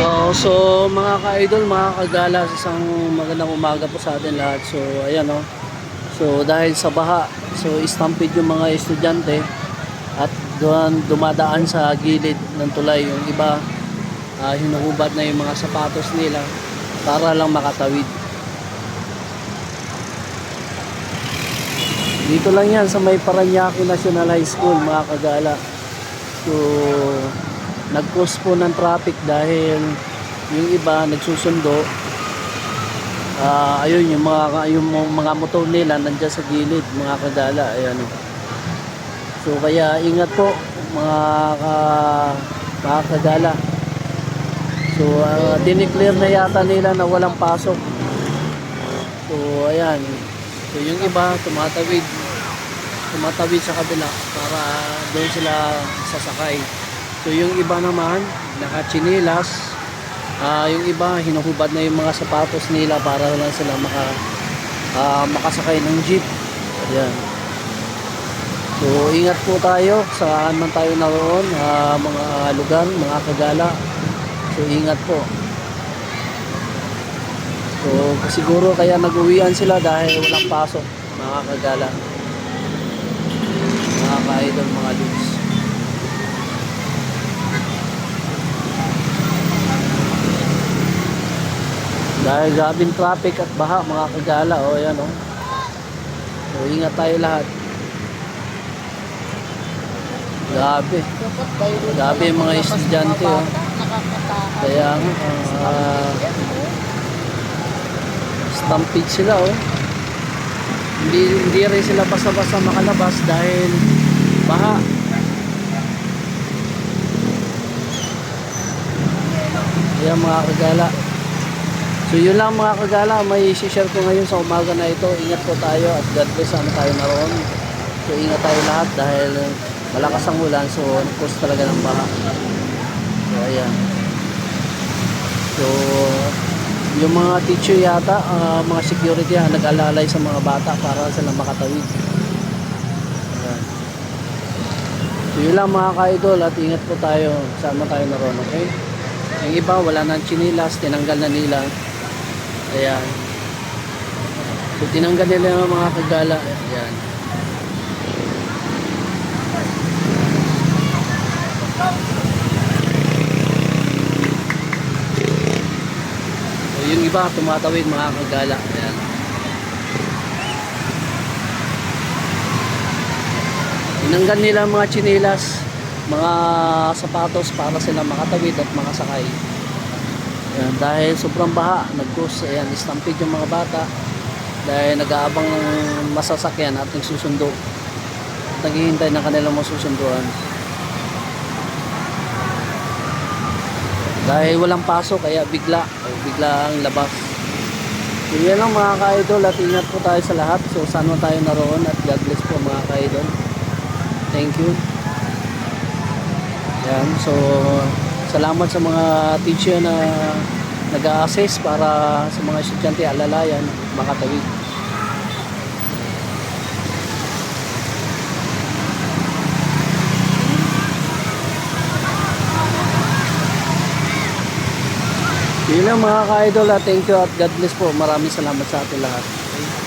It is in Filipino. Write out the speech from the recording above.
Oh, so mga ka-idol, mga kagala, isang magandang umaga po sa atin lahat. So ayan oh. So dahil sa baha, so stampede yung mga estudyante at doon dumadaan sa gilid ng tulay yung iba ah, hinuhubad na yung mga sapatos nila para lang makatawid. Dito lang yan sa may Paranaque National High School mga kagala. So nag-cause po ng traffic dahil yung iba nagsusundo. Ah, ayun yung mga yung mga motor nila nandiyan sa gilid mga kagala ayan. So kaya ingat po mga ka, mga kagala. So uh, dineclare na yata nila na walang pasok. So ayan. So yung iba tumatawid tumatawid sa kabila para doon sila sasakay so yung iba naman nakachinilas Ah, yung iba hinuhubad na yung mga sapatos nila para lang sila maka ah, makasakay ng jeep. Ayan. So ingat po tayo saan man tayo naroon, ah, mga lugar, mga kagala. So ingat po. So siguro kaya nag-uwian sila dahil walang pasok, mga kagala. Mga ka-idol, mga dudes. Dahil grabing traffic at baha mga kagala o yan o. So ingat tayo lahat. Grabe. Grabe yung mga estudyante o. Kaya nga, ah, stampede sila o. Hindi, hindi rin sila basta-basta makalabas dahil baha. Kaya mga kagala, So yun lang mga kagala, may share ko ngayon sa umaga na ito. Ingat po tayo at God bless saan tayo naroon. So ingat tayo lahat dahil malakas ang ulan so nagpos talaga ng baha. So ayan. So yung mga teacher yata, ah, mga security ang nag-alalay sa mga bata para sila makatawid. Ayan. So yun lang mga ka-idol at ingat po tayo saan man tayo naroon, okay? Yung iba wala nang chinilas, tinanggal na nila. Ayan. So, tinanggal nila yung mga kagala. Ayan. So, yung iba, tumatawid mga kagala. Ayan. Tinanggal nila mga chinilas, mga sapatos para sila makatawid at makasakay. Ayan, dahil sobrang baha, nag-cause, ayan, stampede yung mga bata. Dahil nag-aabang ng masasakyan at nagsusundo. At naghihintay ng kanilang masusunduan dahil walang pasok kaya bigla bigla ang labas. So yan lang mga ka-idol at ingat po tayo sa lahat. So saan man tayo naroon at God bless po mga ka-idol. Thank you. Yan so salamat sa mga teacher na nag-a-assess para sa mga estudyante alalayan makatawid. Yun lang mga ka-idol at thank you at God bless po. Maraming salamat sa atin lahat.